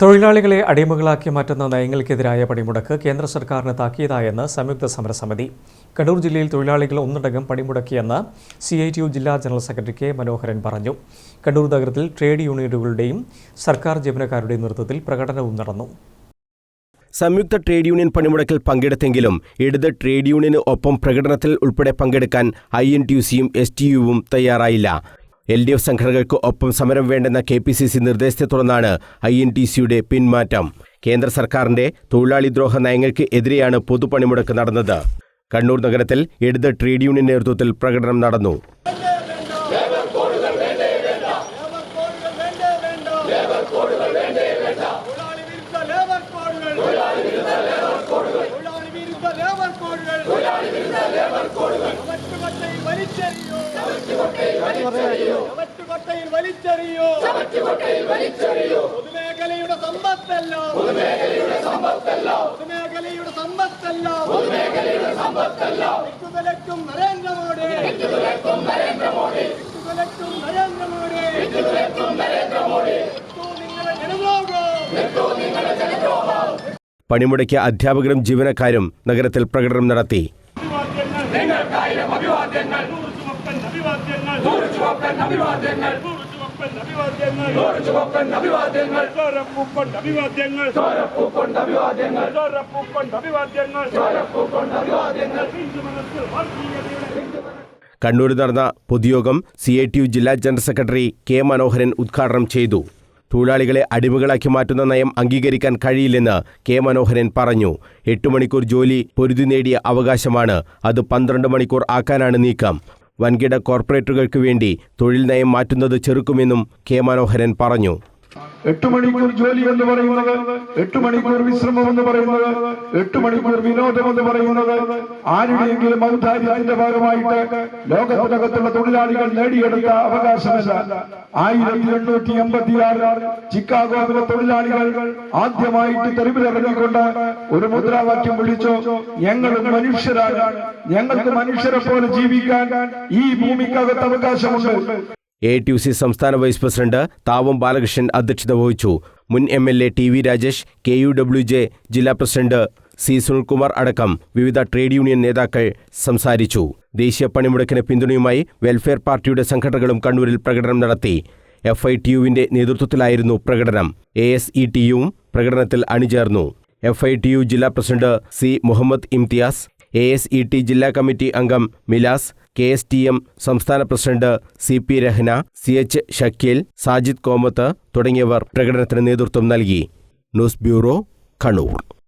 തൊഴിലാളികളെ അടിമകളാക്കി മാറ്റുന്ന നയങ്ങൾക്കെതിരായ പണിമുടക്ക് കേന്ദ്ര സർക്കാരിന് താക്കിയതായെന്ന് സംയുക്ത സമരസമിതി. കണ്ണൂർ ജില്ലയിൽ തൊഴിലാളികൾ ഒന്നടങ്കം പണിമുടക്കിയെന്ന് സി ഐ ടി യു ജില്ലാ ജനറൽ സെക്രട്ടറി കെ മനോഹരൻ പറഞ്ഞു. കണ്ണൂർ നഗരത്തിൽ ട്രേഡ് യൂണിയനുകളുടെയും സർക്കാർ ജീവനക്കാരുടെയും നേതൃത്വത്തിൽ പ്രകടനവും നടന്നു. സംയുക്ത ട്രേഡ് യൂണിയൻ പണിമുടക്കിൽ പങ്കെടുത്തെങ്കിലും ഇടത് ട്രേഡ് യൂണിയന് ഒപ്പം പ്രകടനത്തിൽ ഉൾപ്പെടെ പങ്കെടുക്കാൻ ഐ എൻ ടി യു സിയും എസ് ടി യുവും തയ്യാറായില്ല. എൽ ഡി എഫ് സംഘടനകൾക്ക് ഒപ്പം സമരം വേണ്ടെന്ന കെ പി സി സി നിർദ്ദേശത്തെ തുടർന്നാണ് ഐ എൻ ടി സിയുടെ പിന്മാറ്റം. കേന്ദ്ര സർക്കാരിന്റെ തൊഴിലാളി ദ്രോഹ നയങ്ങൾക്ക് എതിരെയാണ് പൊതുപണിമുടക്ക് നടന്നത്. കണ്ണൂർ നഗരത്തിൽ ഇടത് ട്രേഡ് യൂണിയൻ നേതൃത്വത്തിൽ പ്രകടനം നടന്നു. ലേബർ കോഡുകൾ. വലിച്ചെറിയൂ ചവറ്റുകൊട്ടയിൽ വലിച്ചെറിയൂ. പൊതുമേഖലയുടെ സമ്പത്തല്ല. പൊതുമേഖലയുടെ സമ്പത്തല്ല. നരേന്ദ്രമോദി. നരേന്ദ്രമോദി. നരേന്ദ്രമോദി. നരേന്ദ്രമോദി. നിങ്ങളുടെ പണിമുടക്കിയ അധ്യാപകരും ജീവനക്കാരും നഗരത്തിൽ പ്രകടനം നടത്തി. അഭിവാദ്യങ്ങൾ നൂറ് ചുവപ്പൻ അഭിവാദ്യങ്ങൾ നൂറ് ചുവപ്പൻ അഭിവാദ്യങ്ങൾ നൂറ് ചുവപ്പൻ അഭിവാദ്യങ്ങൾ നൂറ് ചുവപ്പൻ അഭിവാദ്യങ്ങൾ ചോരപ്പൂക്കൊണ്ട് അഭിവാദ്യങ്ങൾ ചോരപ്പൂക്കൊണ്ട് അഭിവാദ്യങ്ങൾ ചോരപ്പൂക്കൊണ്ട് അഭിവാദ്യങ്ങൾ ചോരപ്പൂക്കൊണ്ട് അഭിവാദ്യങ്ങൾ ഹിന്ദു മനസ്സിൽ വർഗീയതയുടെ കണ്ണൂരിൽ നടന്ന പൊതുയോഗം സി ഐ ടി യു ജില്ലാ ജനറൽ സെക്രട്ടറി കെ മനോഹരൻ ഉദ്ഘാടനം ചെയ്തു. തൊഴിലാളികളെ അടിമകളാക്കി മാറ്റുന്ന നയം അംഗീകരിക്കാൻ കഴിയില്ലെന്ന് കെ മനോഹരൻ പറഞ്ഞു. എട്ട് മണിക്കൂർ ജോലി പൊരുതി നേടിയ അവകാശമാണ്. അത് പന്ത്രണ്ട് മണിക്കൂർ ആക്കാനാണ് നീക്കം. വൻകിട കോർപ്പറേറ്റുകൾക്ക് വേണ്ടി തൊഴിൽ നയം മാറ്റുന്നത് ചെറുക്കുമെന്നും കെ മനോഹരൻ പറഞ്ഞു. എട്ട് മണിക്കൂർ ജോലി എന്ന് പറയുന്നത് എട്ട് മണിക്കൂർ വിശ്രമം എന്ന് പറയുന്നത് എട്ട് മണിക്കൂർ വിനോദം എന്ന് പറയുന്നത് ആരുടെയെങ്കിലും ഔദാര്യത്തിന്റെ ഭാഗമായിട്ട് ലോകത്തിനകത്തുള്ള തൊഴിലാളികൾ നേടിയെടുത്ത അവകാശമല്ല. ആയിരത്തി എണ്ണൂറ്റി എൺപത്തി ആറ് ചിക്കാഗോവിലെ തൊഴിലാളികൾ ആദ്യമായിട്ട് തെരുവിലിറങ്ങിക്കൊണ്ട് ഒരു മുദ്രാവാക്യം വിളിച്ചു ഞങ്ങൾ മനുഷ്യരാണ്. ഞങ്ങൾക്ക് മനുഷ്യരെ പോലെ ജീവിക്കാൻ ഈ ഭൂമിക്കകത്ത് അവകാശമുണ്ട്. എ ടി യു സി സംസ്ഥാന വൈസ് പ്രസിഡന്റ് താവം ബാലകൃഷ്ണൻ അധ്യക്ഷത വഹിച്ചു. മുൻ M L A T V Rajesh K U W J ജില്ലാ പ്രസിഡന്റ് സി സുനിൽകുമാർ അടക്കം വിവിധ ട്രേഡ് യൂണിയൻ നേതാക്കൾ സംസാരിച്ചു. ദേശീയ പണിമുടക്കിന് പിന്തുണയുമായി വെൽഫെയർ പാർട്ടിയുടെ സംഘടനകളും കണ്ണൂരിൽ പ്രകടനം നടത്തി. എഫ് ഐ ടി യുവിന്റെ നേതൃത്വത്തിലായിരുന്നു പ്രകടനം. എ എസ് ഇ ടി യുവും പ്രകടനത്തിൽ അണിചേർന്നു. എഫ് ഐ ടി യു ജില്ലാ president C Muhammad Imtiaz A S E T ജില്ലാ കമ്മിറ്റി അംഗം Milas K S T M സംസ്ഥാന president C P Rahna C H Shakeel Sajid Komath തുടങ്ങിയവർ പ്രകടനത്തിന് നേതൃത്വം നൽകി. News bureau Kannur.